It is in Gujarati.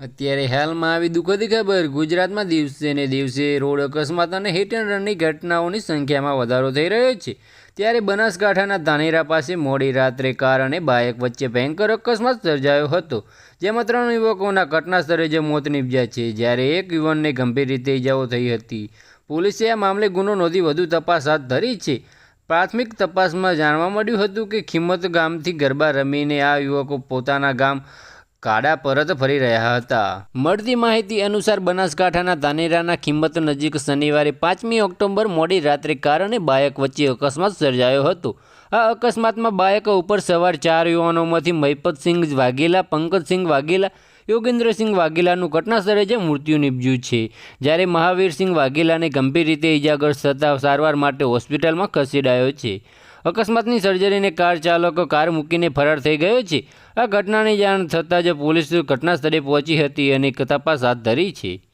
અત્યારે હાલમાં આવી દુઃખદ ખબર, ગુજરાતમાં દિવસે ને દિવસે રોડ અકસ્માત અને હિટ એન્ડ રનની ઘટનાઓની સંખ્યામાં વધારો થઈ રહ્યો છે. ત્યારે બનાસકાંઠાના ધાનેરા પાસે મોડી રાત્રે કાર અને બાઇક વચ્ચે ભયંકર અકસ્માત સર્જાયો હતો, જેમાં ત્રણ યુવકોના ઘટના સ્થળે જ મોત નીપજ્યા છે. જ્યારે એક યુવાનને ગંભીર રીતે ઇજાઓ થઈ હતી. પોલીસે આ મામલે ગુનો નોંધી વધુ તપાસ હાથ ધરી છે. પ્રાથમિક તપાસમાં જાણવા મળ્યું હતું કે ખિંમત ગામથી ગરબા રમીને આ યુવકો પોતાના ગામ કાડા પરત ફરી રહ્યા હતા. મળતી માહિતી અનુસાર બનાસકાંઠાના ધાનેરાના ખિંમત નજીક શનિવારે પાંચમી ઓક્ટોબર મોડી રાત્રે કાર અને બાયક વચ્ચે અકસ્માત સર્જાયો હતો. આ અકસ્માતમાં બાયક ઉપર સવાર ચાર યુવાનોમાંથી મહિપતસિંહ વાઘેલા, પંકજસિંહ વાઘેલા, યોગેન્દ્રસિંહ વાઘેલાનું ઘટનાસ્થળે જ મૃત્યુ નીપજ્યું છે. જ્યારે મહાવીરસિંહ વાઘેલાને ગંભીર રીતે ઇજાગ્રસ્ત થતાં સારવાર માટે હોસ્પિટલમાં ખસેડાયો છે. અકસ્માતની સર્જરીને કાર ચાલકો કાર મૂકીને ફરાર થઈ ગયો છે. આ ઘટનાની જાણ થતાં જ પોલીસ ઘટનાસ્થળે પહોંચી હતી અને તપાસ હાથ ધરી છે.